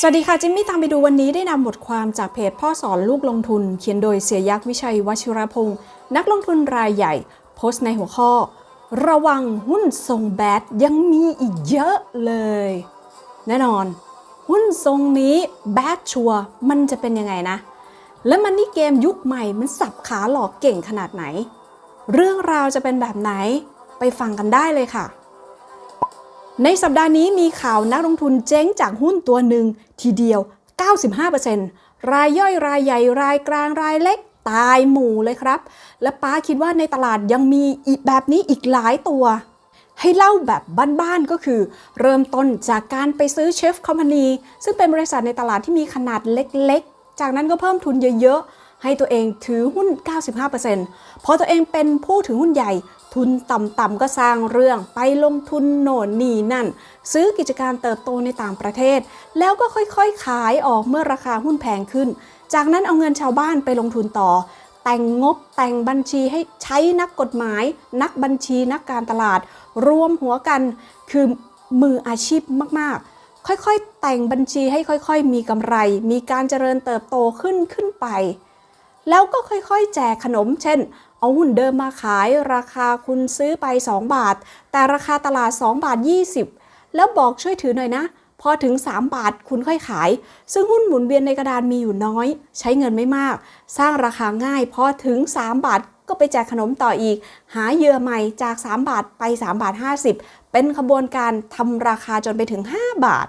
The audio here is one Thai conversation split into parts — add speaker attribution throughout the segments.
Speaker 1: สวัสดีค่ะ จิมมี่ตามไปดูวันนี้ได้นำบทความจากเพจพ่อสอนลูกลงทุน เขียนโดยเสียยักษ์วิชัยวชิรพงศ์นักลงทุนรายใหญ่ โพสต์ในหัวข้อ ระวังหุ้นทรงแบดยังมีอีกเยอะเลย แน่นอน หุ้นทรงนี้แบดชัวร์มันจะเป็นยังไงนะ แล้วมันนี่เกมยุคใหม่มันสับขาหลอกเก่งขนาดไหน เรื่องราวจะเป็นแบบไหนไปฟังกันได้เลยค่ะ ในสัปดาห์นี้มีข่าวนักลงทุนเจ๊งจากหุ้นตัวหนึ่งทีเดียว 95%รายย่อยรายใหญ่รายกลางรายเล็กตายหมู่เลยครับ และป้าคิดว่าในตลาดยังมีอีกแบบนี้อีกหลายตัว ให้เล่าแบบบ้านๆก็คือ เริ่มต้นจากการไปซื้อเชฟคอมพานีซึ่งเป็นบริษัทในตลาดที่มีขนาดเล็กๆ จากนั้นก็เพิ่มทุนเยอะๆ ให้ตัวเองถือหุ้น 95%พอตัวเองเป็นผู้ถือหุ้นใหญ่ ทุนต่ำๆก็สร้างเรื่องไปลงทุนโน่นนี่นั่น ซื้อกิจการเติบโตในต่างประเทศ แล้วก็ค่อยๆ ขายออกเมื่อราคาหุ้นแพงขึ้น จากนั้นเอาเงินชาวบ้านไปลงทุนต่อ แต่งงบแต่งบัญชีให้ใช้นักกฎหมาย นักบัญชีนักการตลาด รวมหัวกันคือมืออาชีพมากๆค่อยๆ แต่งบัญชีให้ค่อยๆ มีกำไร มีการเจริญเติบโตขึ้นขึ้นไป แล้วก็ค่อยๆ แจกขนม เช่น เอาหุ้นเดิมมาขาย ราคาคุณซื้อไป 2 บาท แต่ราคาตลาด 2 บาท 20 แล้วบอกช่วยถือหน่อยนะ พอถึง 3 บาทคุณค่อยขาย ซึ่งหุ้นหมุนเวียนในกระดานมีอยู่น้อย ใช้เงินไม่มาก สร้างราคาง่าย พอถึง 3 บาทก็ไปแจกขนมต่ออีก หาเหยื่อใหม่จาก 3 บาทไป 3 บาท 50 เป็นขบวนการทำราคาจนไปถึง 5 บาท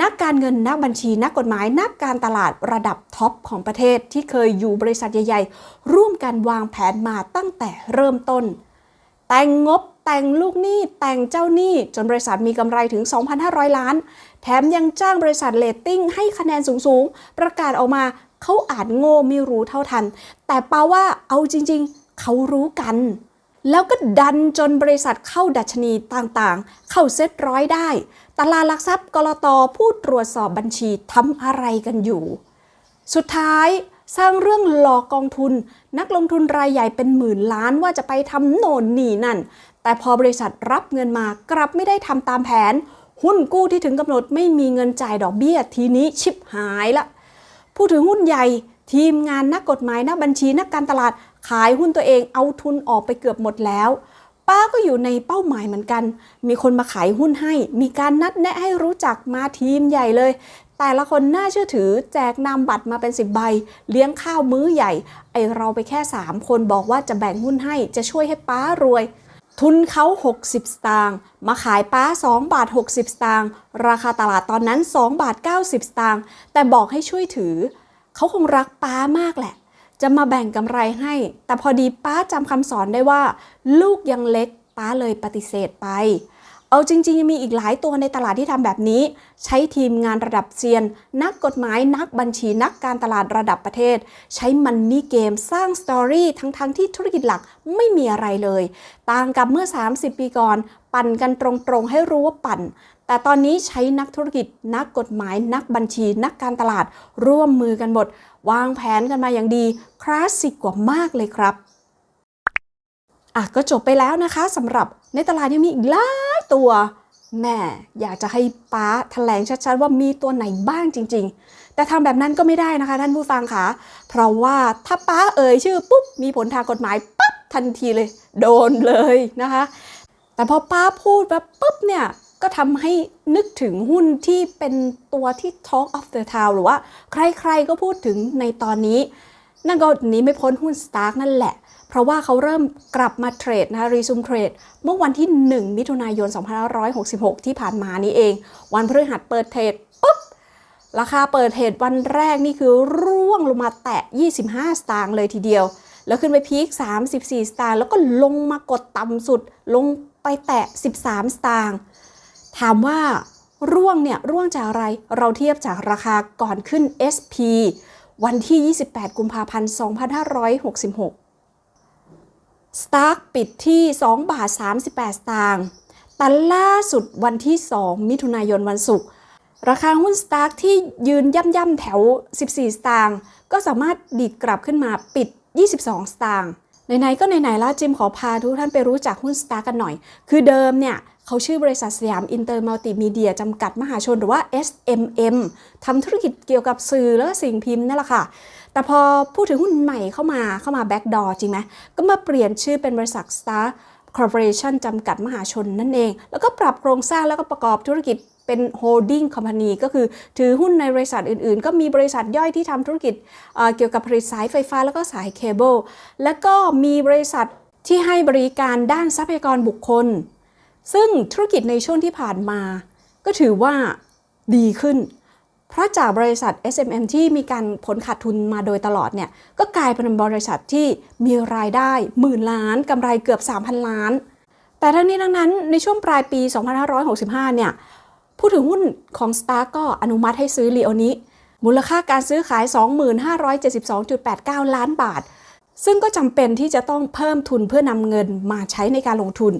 Speaker 1: นักการเงินนักบัญชีนักกฎหมายนักการตลาดระดับท็อปของประเทศที่เคยอยู่บริษัทใหญ่ๆ ร่วมกันวางแผนมาตั้งแต่เริ่มต้น แต่งงบแต่งลูกหนี้แต่งเจ้าหนี้จนบริษัทมีกำไรถึง 2,500 ล้าน แถมยังจ้างบริษัทเลตติ้งให้คะแนนสูงๆ ประกาศออกมาเขาอาจโง่ไม่รู้เท่าทัน แต่ปาว่าเอาจริงๆ เขารู้กัน แล้วก็ดันจนบริษัทเข้าดัชนีต่างๆ เข้าเซ็ตร้อยได้ ตลาดหลักทรัพย์กรตผู้ตรวจสอบบัญชีทำอะไรกันอยู่ สุดท้ายสร้างเรื่องหลอกกองทุน นักลงทุนรายใหญ่เป็นหมื่นล้านว่าจะไปทำโน่นนี่นั่น แต่พอบริษัทรับเงินมากลับไม่ได้ทำตามแผน หุ้นกู้ที่ถึงกำหนดไม่มีเงินจ่ายดอกเบี้ยทีนี้ชิบหายละผู้ถือหุ้นใหญ่ทีมงานนักกฎหมายนักบัญชีนักการตลาดขายหุ้นตัวเองเอาทุนออกไปเกือบหมดแล้ว ป้าก็อยู่ในเป้าหมายเหมือนกัน มีคนมาขายหุ้นให้ มีการนัดแนะให้รู้จักมาทีมใหญ่เลย แต่ละคนน่าเชื่อถือ แจกนามบัตรมาเป็นสิบใบ เลี้ยงข้าวมื้อใหญ่ ไอเราไปแค่ 3 คนบอกว่าจะแบ่งหุ้นให้ จะช่วยให้ป้ารวยทุนเขา 60 สตางค์ มาขายป้า 2 บาท 60 สตางค์ ราคาตลาดตอนนั้น 2 บาท 90 สตางค์ แต่บอกให้ช่วยถือ เขาคงรักป้ามากแหละ จะมาแบ่งกำไรให้ แต่พอดีป้าจำคำสอนได้ว่า ลูกยังเล็กป้าเลยปฏิเสธไป เอาจริงๆยังมีอีกหลายตัวในตลาดที่ทำแบบนี้ ใช้ทีมงานระดับเซียน นักกฎหมายนักบัญชีนักการตลาดระดับประเทศ ใช้มันนี่เกมสร้างสตอรี่ทั้งๆทที่ธุรกิจหลักไม่มีอะไรเลย ต่างกับเมื่อ 30 ปีก่อน ปั่นกันตรงๆให้รู้ว่าปั่นแต่ตอนนี้ใช้นักธุรกิจ นักกฎหมาย นักบัญชี นักการตลาด ร่วมมือกันหมด วางแผนกันมาอย่างดีคลาสสิกกว่ามากเลยครับอะก็จบไปแล้วนะคะสำหรับในตลาดยังมีอีกหลายตัวแม่อยากจะให้ป้าแถลงชัดๆว่ามีตัวไหนบ้างจริง ๆ แต่ทำแบบนั้นก็ไม่ได้นะคะ ท่านผู้ฟังค่ะเพราะว่าถ้าป้าเอ่ยชื่อปุ๊บมีผลทางกฎหมายปั๊บทันทีเลย โดนเลยนะคะ แต่พอป้าพูดแบบปุ๊บเนี่ย ก็ทำให้นึกถึงหุ้นที่เป็นตัวที่ Talk of the Town หรือว่าใครๆก็พูดถึงในตอนนี้ นั่นก็หนีไม่พ้นหุ้น Stark นั่นแหละ เพราะว่าเขาเริ่มกลับมาเทรดนะคะรีซูมเทรดเมื่อวันที่ 1 มิถุนายน 2566 ที่ผ่านมานี้เอง วันพฤหัสเปิดเทรดปุ๊บราคาเปิดเทรดวันแรกนี่คือร่วงลงมาแตะ 25 สตางค์เลยทีเดียว แล้วขึ้นไปพีค 34 สตางค์แล้วก็ลงมากดต่ำสุดลงไปแตะ 13 สตางค์ ถามว่าร่วงเนี่ยร่วงจากอะไรเราเทียบจากราคาก่อนขึ้น SP วันที่ 28 กุมภาพันธ์ 2566 Stark ปิดที่ 2 บาท 38 สตางค์แต่ล่าสุดวันที่ 2 มิถุนายนวันศุกร์ราคาหุ้น Stark ที่ยืนย่ำๆแถว 14 สตางค์ก็สามารถดีดกลับขึ้นมาปิด 22 สตางค์ไหนๆก็ไหนๆแล้วจิมขอพาทุกท่านไปรู้จักหุ้น Stark กันหน่อย คือเดิมเนี่ย เขาชื่อบริษัทสยามอินเตอร์มัลติมีเดียจำกัดมหาชนหรือว่า SMM ทำธุรกิจเกี่ยวกับสื่อและสิ่งพิมพ์นั่นแหละค่ะ แต่พอพูดถึงหุ้นใหม่เข้ามาเข้ามาแบ็กดอร์จริงไหมก็มาเปลี่ยนชื่อเป็นบริษัท Star Corporation จำกัดมหาชนนั่นเอง แล้วก็ปรับโครงสร้างแล้วก็ประกอบธุรกิจเป็นโฮลดิ้งคอมพานีก็คือถือหุ้นในบริษัทอื่นๆ ก็มีบริษัทย่อยที่ทำธุรกิจเเกี่ยวกับผลิตสายไฟฟ้าแล้วก็สายเคเบิลแล้วก็มีบริษัทที่ให้บริการด้านทรัพยากรบุคคล ซึ่งธุรกิจในช่วงที่ผ่านมา ก็ถือว่าดีขึ้น เพราะจากบริษัท SMM ที่มีการผลขาดทุนมาโดยตลอดเนี่ยก็กลายเป็นบริษัทที่มีรายได้หมื่นล้านกำไรเกือบ 3,000 ล้าน แต่ทั้งนี้ทั้งนั้นในช่วงปลายปี 2565 เนี่ยผู้ถือหุ้นของ Star ก็อนุมัติให้ซื้อลีโอนี้มูลค่าการซื้อขาย 2572.89 ล้านบาท ซึ่งก็จำเป็นที่จะต้องเพิ่มทุนเพื่อนำเงินมาใช้ในการลงทุน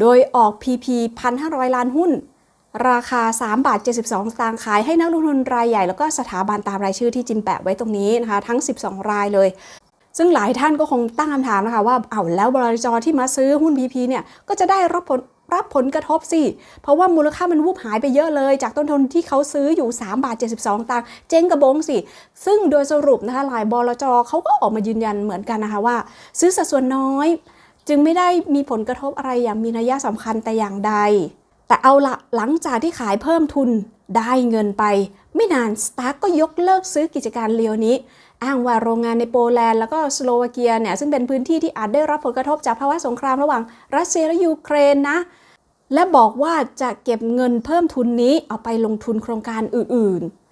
Speaker 1: โดยออก PP 1,500 ล้านหุ้น ราคา 3 บาท 72 สตางค์ขายให้นักลงทุนรายใหญ่ แล้วก็สถาบันตามรายชื่อที่จิมแปะไว้ตรงนี้นะคะ ทั้ง 12 รายเลย ซึ่งหลายท่านก็คงตั้งคำถามนะคะว่าเอาแล้วบริจที่มาซื้อหุ้น PP เนี่ยก็จะได้รับผล รับผลกระทบสิ เพราะว่ามูลค่ามันวูบหายไปเยอะเลย จากต้นทุนที่เขาซื้ออยู่ 3 บาท 72 ตังค์เจ๊งกระบงสิ ซึ่งโดยสรุปนะคะหลายบลจเขาก็ออกมายืนยันเหมือนกันนะคะว่า ซื้อสัดส่วนน้อย จึงไม่ได้มีผลกระทบอะไรอย่างมีนัยสำคัญแต่อย่างใด แต่เอาละหลังจากที่ขายเพิ่มทุนได้เงินไป ไม่นานสตาร์กก็ยกเลิกซื้อกิจการเลียวนี้ อ้างว่าโรงงานในโปแลนด์แล้วก็สโลวาเกียเนี่ยซึ่งเป็นพื้นที่ที่อาจได้รับผลกระทบจากภาวะสงครามระหว่างรัสเซียและยูเครนนะ และบอกว่าจะเก็บเงินเพิ่มทุนนี้เอาไปลงทุนโครงการอื่นๆ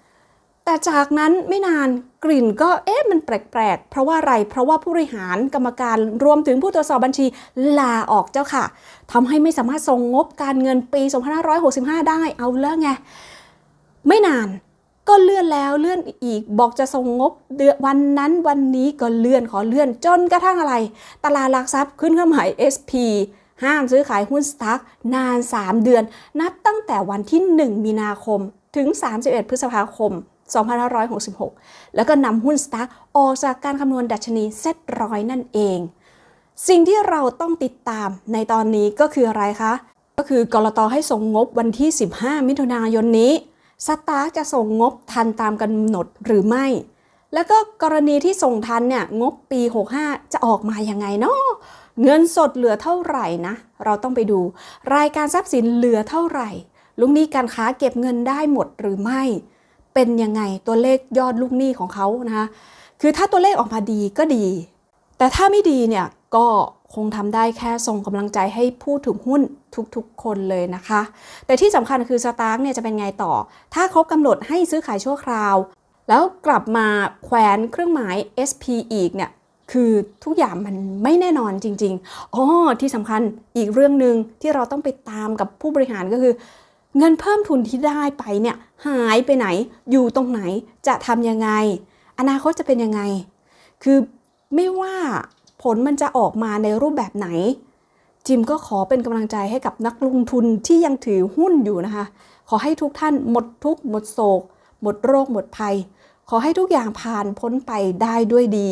Speaker 1: แต่จากนั้นไม่นานกลิ่นก็เอ๊ะมันแปลกๆ เพราะว่าอะไร เพราะว่าผู้บริหารกรรมการรวมถึงผู้ตรวจสอบบัญชีลาออกเจ้าค่ะทำให้ไม่สามารถส่งงบการเงินปี 2565 ได้เอาแล้วไง ไม่นานก็เลื่อนแล้วเลื่อนอีกบอกจะส่งงบเดือนวันนั้นวันนี้ก็เลื่อนขอเลื่อนจนกระทั่งอะไร ตลาดหลักทรัพย์ขึ้นเครื่องหมาย SP ห้ามซื้อขายหุ้นสตาร์กนาน 3 เดือน นับตั้งแต่วันที่ 1 มีนาคมถึง 31 พฤษภาคม 2566 แล้วก็นำหุ้นสตาร์ออกจากการคำนวณดัชนีเซ็ตร้อยนั่นเอง สิ่งที่เราต้องติดตามในตอนนี้ก็คืออะไรคะ ก็คือกรตให้ส่งงบวันที่ 15 มิถุนายนนี้สตาร์จะส่งงบทันตามกำหนดหรือไม่ แล้วก็กรณีที่ส่งทันเนี่ยงบปี 65 จะออกมายังไงเนาะเงินสดเหลือเท่าไหร่นะ เราต้องไปดู รายการทรัพย์สินเหลือเท่าไหร่ลูกหนี้การค้าเก็บเงินได้หมดหรือไม่ เป็นยังไงตัวเลขยอดลูกหนี้ของเขานะคะคือถ้าตัวเลขออกมาดีก็ดี แต่ถ้าไม่ดีเนี่ยก็คงทำได้แค่ส่งกำลังใจให้ผู้ถือหุ้นทุกๆ คนเลยนะคะ แต่ที่สำคัญคือสตาร์กเนี่ยจะเป็นไงต่อ ถ้าครบกำหนดให้ซื้อขายชั่วคราว แล้วกลับมาแขวนเครื่องหมาย SP อีกเนี่ยคือทุกอย่างมันไม่แน่นอนจริงๆอ๋อที่สำคัญอีกเรื่องหนึ่งที่เราต้องไปตามกับผู้บริหารก็คือ เงินเพิ่มทุนที่ได้ไปเนี่ยหายไปไหน อยู่ตรงไหนจะทำยังไง อนาคตจะเป็นยังไง คือไม่ว่าผลมันจะออกมาในรูปแบบไหน จิมก็ขอเป็นกำลังใจให้กับนักลงทุนที่ยังถือหุ้นอยู่นะคะ ขอให้ทุกท่านหมดทุกข์หมดโศก หมดโรคหมดภัย ขอให้ทุกอย่างผ่านพ้นไปได้ด้วยดี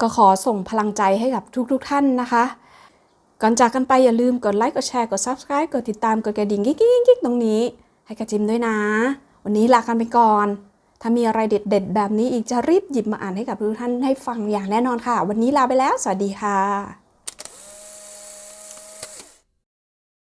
Speaker 1: ก็ขอส่งพลังใจให้กับทุกๆทท่านนะคะ ก่อนจากกันไปอย่าลืมกดไลค์กดแชร์กด Subscribe กดติดตามกดกระดิ่งกิ๊กๆๆตรงนี้ ให้กับจิมด้วยนะ วันนี้ลากันไปก่อน ถ้ามีอะไรเด็ดๆ แบบนี้อีกจะรีบหยิบมาอ่านให้กับทุกท่านให้ฟังอย่างแน่นอนค่ะ วันนี้ลาไปแล้ว สวัสดีค่ะ